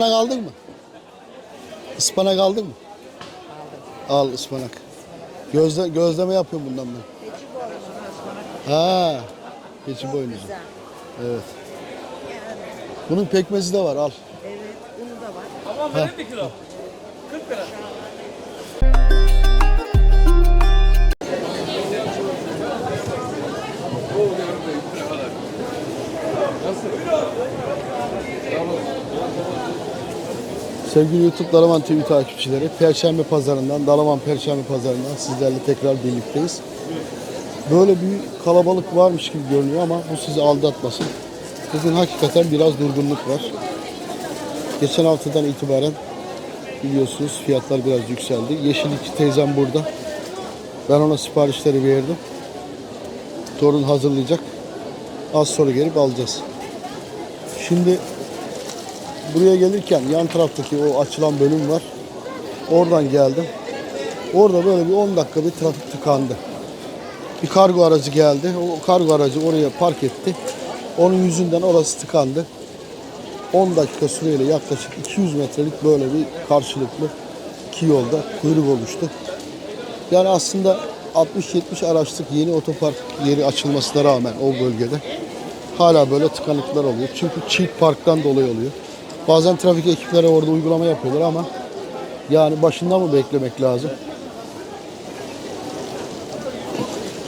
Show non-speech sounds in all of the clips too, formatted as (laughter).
Ispanak aldın mı? Ispanak aldın mı? Al ıspanak. Gözle, gözleme yapıyorum bundan ben. Ha, keçi boynuzu. Evet. Bunun pekmezi de var al. Evet, unu da var. Tamam verin bir kilo. 40 lira. Sevgili YouTube Dalaman TV takipçileri, Perşembe Pazarından, Dalaman Perşembe Pazarından sizlerle tekrar birlikteyiz. Böyle bir kalabalık varmış gibi görünüyor ama bu sizi aldatmasın. Bugün hakikaten biraz durgunluk var. Geçen haftadan itibaren biliyorsunuz fiyatlar biraz yükseldi. Yeşillikçi teyzem burada. Ben ona siparişleri verdim. Torun hazırlayacak. Az sonra gelip alacağız. Şimdi buraya gelirken yan taraftaki o açılan bölüm var. Oradan geldim. Orada böyle bir 10 dakika bir trafik tıkandı. Bir kargo aracı geldi. O kargo aracı oraya park etti. Onun yüzünden orası tıkandı. 10 dakika süreyle yaklaşık 200 metrelik böyle bir karşılıklı iki yolda kuyruk oluştu. Yani aslında 60-70 araçlık yeni otopark yeri açılmasına rağmen o bölgede hala böyle tıkanıklar oluyor. Çünkü çift parktan dolayı oluyor. Bazen trafik ekipleri orada uygulama yapıyorlar ama yani başında mı beklemek lazım?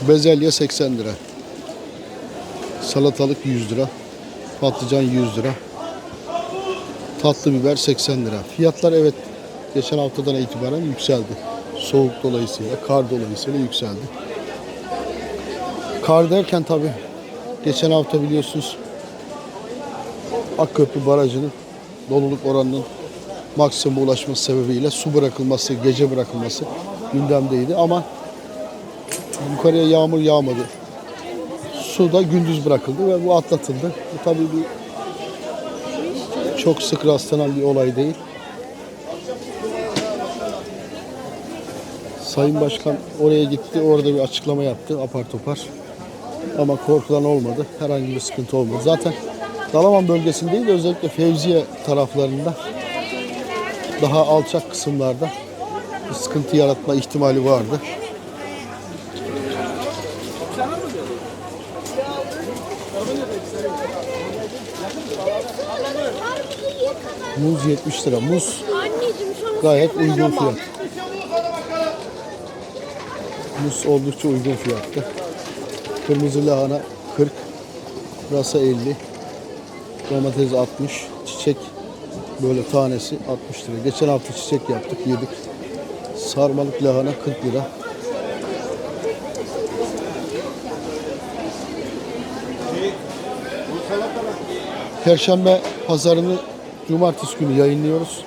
Bezelye 80 lira. Salatalık 100 lira. Patlıcan 100 lira. Tatlı biber 80 lira. Fiyatlar evet geçen haftadan itibaren yükseldi. Soğuk dolayısıyla, kar dolayısıyla yükseldi. Kar derken tabi geçen hafta biliyorsunuz Akköprü Barajı'nın doluluk oranının maksimuma ulaşması sebebiyle su bırakılması, gece bırakılması gündemdeydi ama yukarıya yağmur yağmadı. Su da gündüz bırakıldı ve bu atlatıldı. Bu tabii bir çok sık rastlanan bir olay değil. Sayın Başkan oraya gitti, orada bir açıklama yaptı apar topar. Ama korkulan olmadı, herhangi bir sıkıntı olmadı. Zaten Dalaman bölgesinde değil, özellikle Fevziye taraflarında daha alçak kısımlarda bir sıkıntı yaratma ihtimali vardı. Muz 70 lira. Muz gayet uygun fiyat. Muz oldukça uygun fiyatta. Kırmızı lahana 40, pırasa 50, domates 60, çiçek böyle tanesi 60 lira. Geçen hafta çiçek yaptık, yedik. Sarmalık lahana 40 lira. Perşembe pazarını cumartesi günü yayınlıyoruz.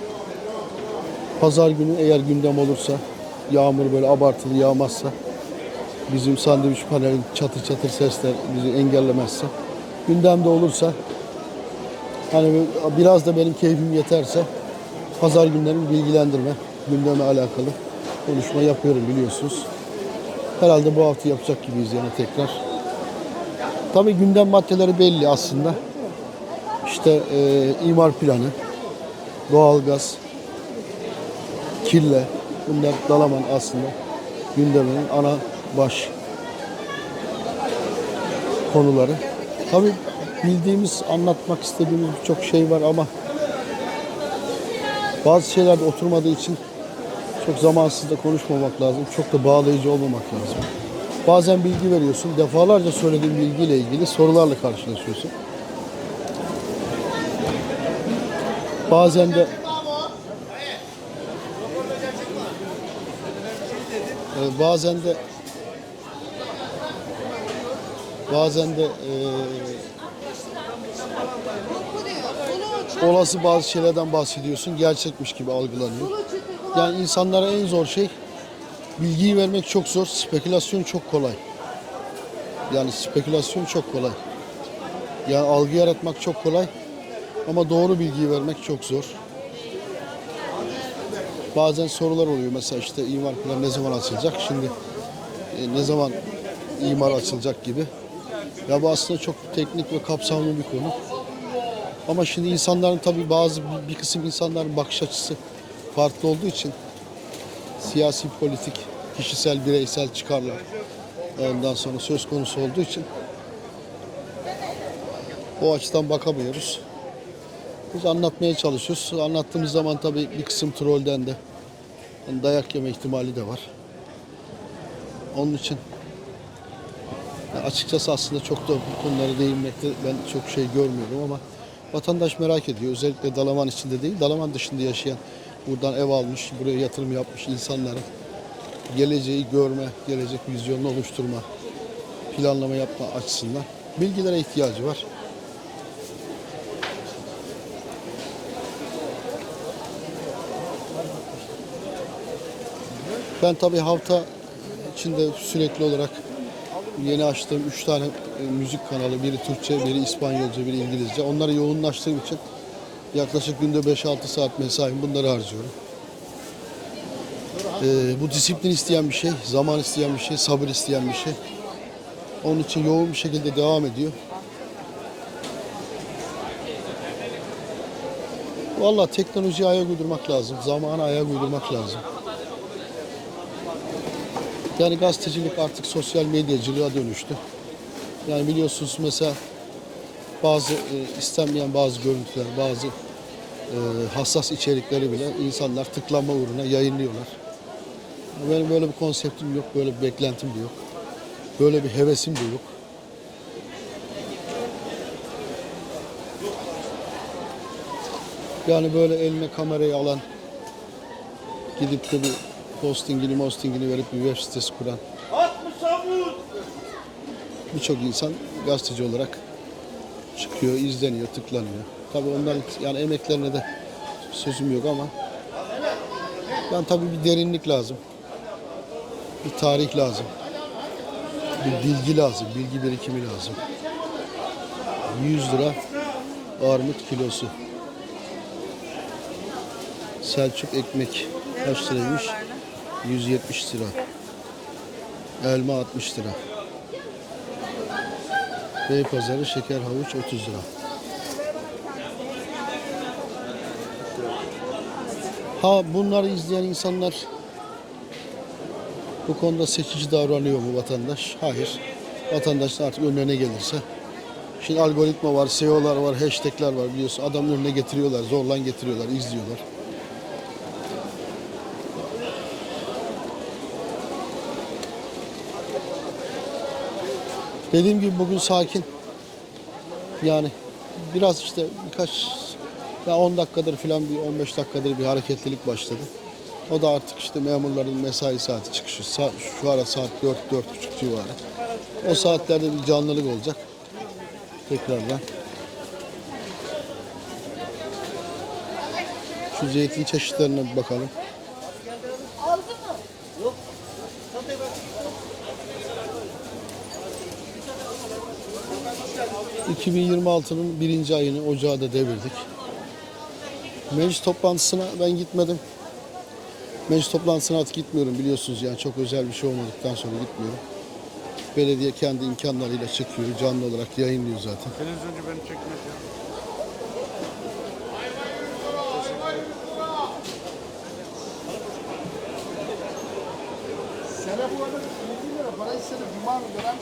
Pazar günü eğer gündem olursa, yağmur böyle abartılı yağmazsa, bizim sandviç panelin çatır çatır sesler bizi engellemezse, gündemde olursa, hani biraz da benim keyfim yeterse, pazar günlerin bilgilendirme, gündeme alakalı konuşma yapıyorum biliyorsunuz. Herhalde bu hafta yapacak gibiyiz yani tekrar. Tabii gündem maddeleri belli aslında. İşte e, imar planı, doğalgaz, kirle. Bunlar Dalaman aslında gündeminin ana baş konuları. Tabii bildiğimiz, anlatmak istediğimiz birçok şey var ama bazı şeyler de oturmadığı için çok zamansız da konuşmamak lazım. Çok da bağlayıcı olmamak lazım. Bazen bilgi veriyorsun. Defalarca söylediğin bilgiyle ilgili sorularla karşılaşıyorsun. Bazen de bazen de bazen de eee, olası bazı şeylerden bahsediyorsun gerçekmiş gibi algılanıyor. Yani insanlara en zor şey bilgiyi vermek çok zor, spekülasyon çok kolay. Yani spekülasyon çok kolay. Yani algı yaratmak çok kolay ama doğru bilgiyi vermek çok zor. Bazen sorular oluyor mesela işte imar planı ne zaman açılacak? Şimdi e, ne zaman imar açılacak gibi. Ya bu aslında çok teknik ve kapsamlı bir konu. Ama şimdi insanların tabii bazı bir- kısım insanların bakış açısı farklı olduğu için siyasi, politik, kişisel, bireysel çıkarlar ondan sonra söz konusu olduğu için o açıdan bakamıyoruz. Biz anlatmaya çalışıyoruz. Anlattığımız zaman tabii bir kısım trolden de yani dayak yeme ihtimali de var. Onun için açıkçası aslında çok da bu konulara değinmekte ben çok şey görmüyorum ama vatandaş merak ediyor. Özellikle Dalaman içinde değil, Dalaman dışında yaşayan, buradan ev almış, buraya yatırım yapmış insanların geleceği görme, gelecek vizyonunu oluşturma, planlama yapma açısından bilgilere ihtiyacı var. Ben tabii hafta içinde sürekli olarak yeni açtığım üç tane e, müzik kanalı, biri Türkçe, biri İspanyolca, biri İngilizce. Onları yoğunlaştığım için yaklaşık günde 5-6 saat mesaim bunları harcıyorum. Ee, bu disiplin isteyen bir şey, zaman isteyen bir şey, sabır isteyen bir şey. Onun için yoğun bir şekilde devam ediyor. Vallahi teknolojiye ayak uydurmak lazım, zamana ayak uydurmak lazım. Yani gazetecilik artık sosyal medyacılığa dönüştü. Yani biliyorsunuz mesela bazı e, istenmeyen bazı görüntüler, bazı e, hassas içerikleri bile insanlar tıklanma uğruna yayınlıyorlar. Benim böyle bir konseptim yok, böyle bir beklentim de yok. Böyle bir hevesim de yok. Yani böyle eline kamerayı alan, gidip de bir postingini, mostingini verip bir web sitesi kuran birçok insan gazeteci olarak çıkıyor, izleniyor, tıklanıyor. Tabii onların yani emeklerine de sözüm yok ama yani tabii bir derinlik lazım. Bir tarih lazım. Bir bilgi lazım, bilgi birikimi lazım. 100 lira armut kilosu. Selçuk ekmek kaç liraymış? 170 lira. Elma 60 lira. Beypazarı şeker havuç 30 lira. Ha bunları izleyen insanlar bu konuda seçici davranıyor mu vatandaş? Hayır. Vatandaş artık önüne gelirse. Şimdi algoritma var, SEO'lar var, hashtagler var biliyorsun. Adamın önüne getiriyorlar, zorlan getiriyorlar, izliyorlar. Dediğim gibi bugün sakin. Yani biraz işte birkaç ya 10 dakikadır falan bir 15 dakikadır bir hareketlilik başladı. O da artık işte memurların mesai saati çıkışı. Sa- Şu ara saat 4 4.30 civarı. O saatlerde bir canlılık olacak. Tekrardan. Şu zeytin çeşitlerine bir bakalım. 2026'nın birinci ayını ocağa da devirdik. Meclis toplantısına ben gitmedim. Meclis toplantısına artık gitmiyorum biliyorsunuz yani çok özel bir şey olmadıktan sonra gitmiyorum. Belediye kendi imkanlarıyla çekiyor, canlı olarak yayınlıyor zaten. Televizyoncu beni çekmez ya.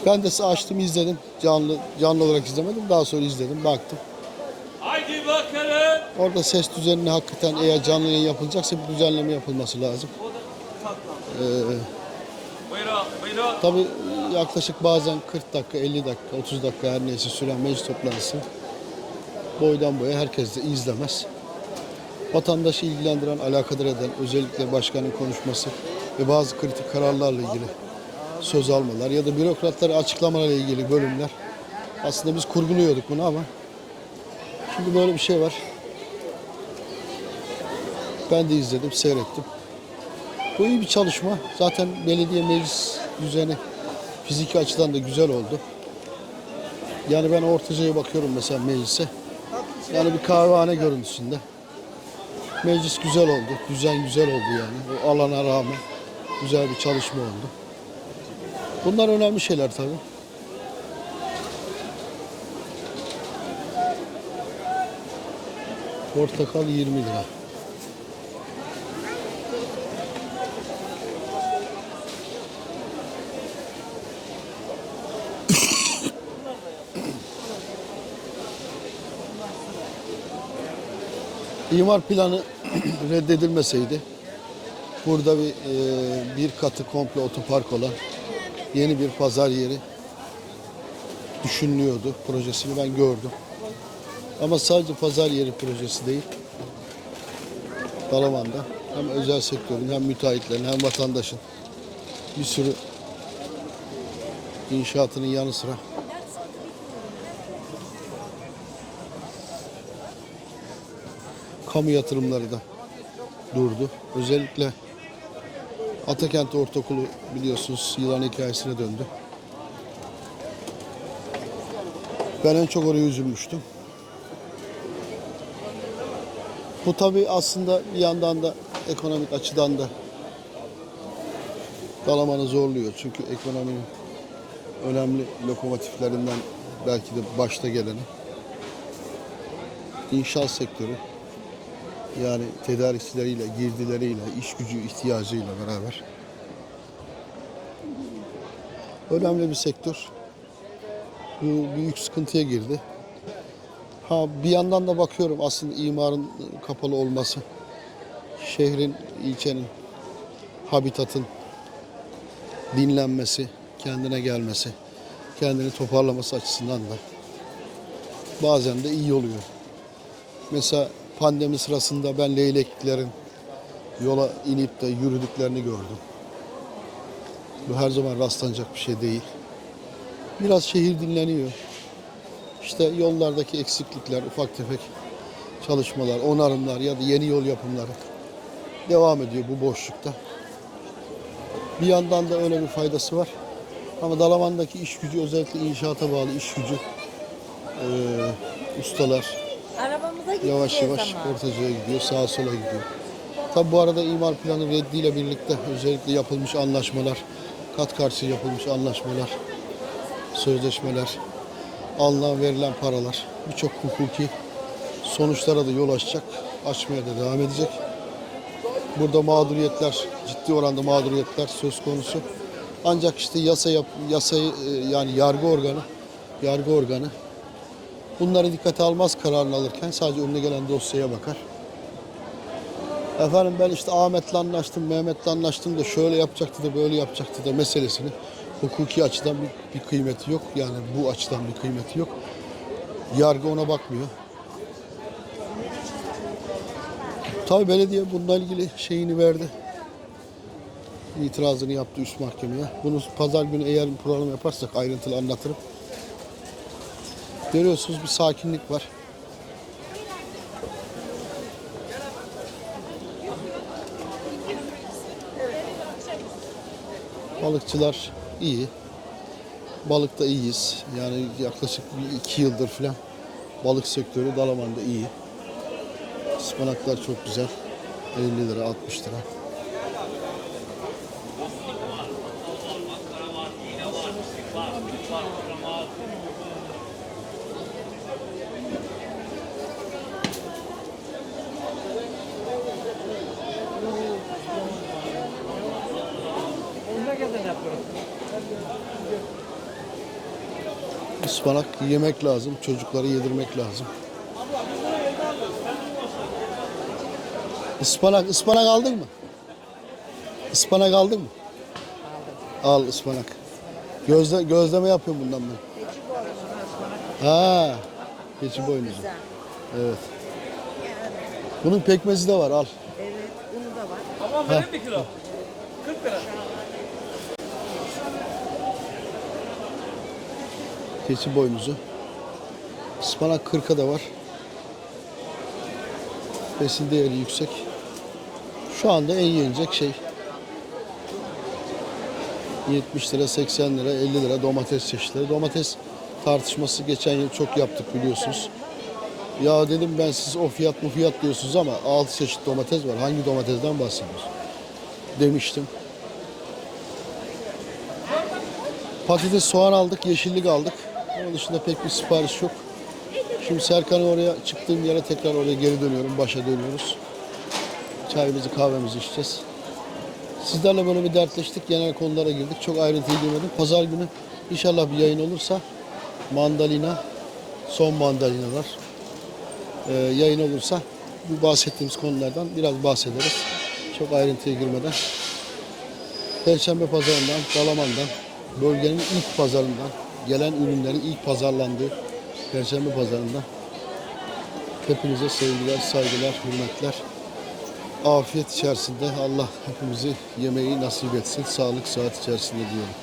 Ben de açtım izledim. Canlı canlı olarak izlemedim. Daha sonra izledim, baktım. Haydi bakalım. Orada ses düzenini hakikaten eğer canlı yayın yapılacaksa bir düzenleme yapılması lazım. Buyurun. Tabii yaklaşık bazen 40 dakika, 50 dakika, 30 dakika her neyse süren meclis toplantısı boydan boya herkes de izlemez. Vatandaşı ilgilendiren, alakadar eden özellikle başkanın konuşması ve bazı kritik kararlarla ilgili söz almalar ya da bürokratlara açıklamalarla ilgili bölümler. Aslında biz kurguluyorduk bunu ama şimdi böyle bir şey var. Ben de izledim, seyrettim. Bu iyi bir çalışma. Zaten belediye meclis düzeni fiziki açıdan da güzel oldu. Yani ben Ortaca'ya bakıyorum mesela meclise. Yani bir kahvehane görüntüsünde. Meclis güzel oldu. Düzen güzel oldu yani. O alana rağmen güzel bir çalışma oldu. Bunlar önemli şeyler tabii. Portakal 20 lira. İmar planı (clears throat) reddedilmeseydi burada bir e, bir katı komple otopark olan yeni bir pazar yeri düşünülüyordu. Projesini ben gördüm. Ama sadece pazar yeri projesi değil. Dalaman'da hem özel sektörün hem müteahhitlerin hem vatandaşın bir sürü inşaatının yanı sıra kamu yatırımları da durdu. Özellikle Atakent Ortaokulu biliyorsunuz yılan hikayesine döndü. Ben en çok oraya üzülmüştüm. Bu tabi aslında bir yandan da ekonomik açıdan da Dalaman'ı zorluyor. Çünkü ekonominin önemli lokomotiflerinden belki de başta geleni inşaat sektörü yani tedarikçileriyle, girdileriyle, iş gücü ihtiyacıyla beraber önemli bir sektör. Bu büyük sıkıntıya girdi. Ha bir yandan da bakıyorum aslında imarın kapalı olması, şehrin, ilçenin, habitatın dinlenmesi, kendine gelmesi, kendini toparlaması açısından da bazen de iyi oluyor. Mesela pandemi sırasında ben leyleklerin yola inip de yürüdüklerini gördüm. Bu her zaman rastlanacak bir şey değil. Biraz şehir dinleniyor. İşte yollardaki eksiklikler, ufak tefek çalışmalar, onarımlar ya da yeni yol yapımları devam ediyor bu boşlukta. Bir yandan da öyle bir faydası var. Ama Dalaman'daki iş gücü özellikle inşaata bağlı iş gücü eee, ustalar gideceğiz yavaş yavaş ama. ortacıya gidiyor, sağa sola gidiyor. Tabi bu arada imar planı reddiyle birlikte özellikle yapılmış anlaşmalar, kat karşı yapılmış anlaşmalar, sözleşmeler, alınan verilen paralar birçok hukuki sonuçlara da yol açacak, açmaya da devam edecek. Burada mağduriyetler, ciddi oranda mağduriyetler söz konusu. Ancak işte yasa yap, yasayı e, yani yargı organı, yargı organı bunları dikkate almaz kararını alırken sadece önüne gelen dosyaya bakar. Efendim ben işte Ahmet'le anlaştım, Mehmet'le anlaştım da şöyle yapacaktı da böyle yapacaktı da meselesini hukuki açıdan bir, bir kıymeti yok. Yani bu açıdan bir kıymeti yok. Yargı ona bakmıyor. Tabii belediye bununla ilgili şeyini verdi. İtirazını yaptı üst mahkemeye. Bunu pazar günü eğer bir program yaparsak ayrıntılı anlatırım. Görüyorsunuz bir sakinlik var. Balıkçılar iyi. Balıkta iyiyiz. Yani yaklaşık bir iki yıldır falan balık sektörü Dalaman'da iyi. Ispanaklar çok güzel. 50 lira, 60 lira. Ispanak yemek lazım, çocuklara yedirmek lazım. Ispanak, ıspanak aldın mı? Ispanak aldın mı? Al ıspanak. Gözle, gözleme yapıyorum bundan ben. Ha, keçi boynuzu. Evet. Bunun pekmezi de var al. Evet, unu da var. Tamam verin bir kilo. 40 lira. Keçi boynuzu. Ispanak 40'a da var. Besin değeri yüksek. Şu anda en yenecek şey. 70 lira, 80 lira, 50 lira domates çeşitleri. Domates tartışması geçen yıl çok yaptık biliyorsunuz. Ya dedim ben siz o fiyat bu fiyat diyorsunuz ama 6 çeşit domates var. Hangi domatesden bahsediyorsunuz? Demiştim. Patates, soğan aldık, yeşillik aldık. Onun dışında pek bir sipariş yok. Şimdi Serkan'ı oraya çıktığım yere tekrar oraya geri dönüyorum. Başa dönüyoruz. Çayımızı kahvemizi içeceğiz. Sizlerle böyle bir dertleştik. Genel konulara girdik. Çok ayrıntıya girmedim. Pazar günü inşallah bir yayın olursa mandalina, son mandalinalar e, yayın olursa bu bahsettiğimiz konulardan biraz bahsederiz. Çok ayrıntıya girmeden. Perşembe pazarından, Dalaman'dan, bölgenin ilk pazarından, gelen ürünlerin ilk pazarlandığı Perşembe pazarından hepinize sevgiler, saygılar, hürmetler. Afiyet içerisinde Allah hepimizi yemeği nasip etsin. Sağlık, sıhhat içerisinde diyorum.